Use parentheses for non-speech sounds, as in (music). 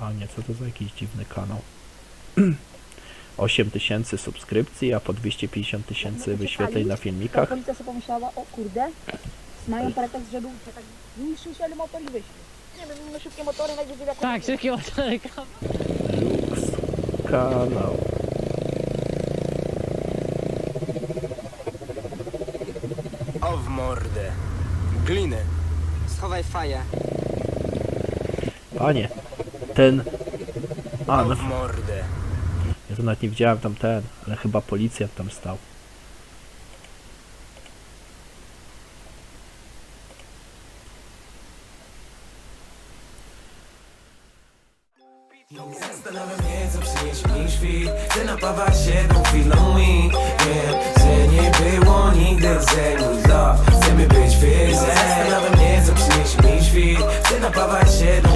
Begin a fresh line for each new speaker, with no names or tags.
Panie, co to za jakiś dziwny kanał? (clears throat) 8 tysięcy subskrypcji, a po 250 tysięcy wyświetleń na filmikach.
policja sobie pomyślała, o kurde, mają parę tak że tak niższy się motor i wyśli. Nie wiem, no szybkie motory najwyżej jak
Tak, szybkie motory.
Lux kanał.
O w mordę. Glinę.
Schowaj faję.
Panie, ten... A, no,
w mordę.
ja to nawet nie widziałem tam ten, ale chyba policjant tam stał.
Zastanawiam się, co przyniesie mi świt Ty napawa się tą chwilą i wiem, tampa vai cheirar.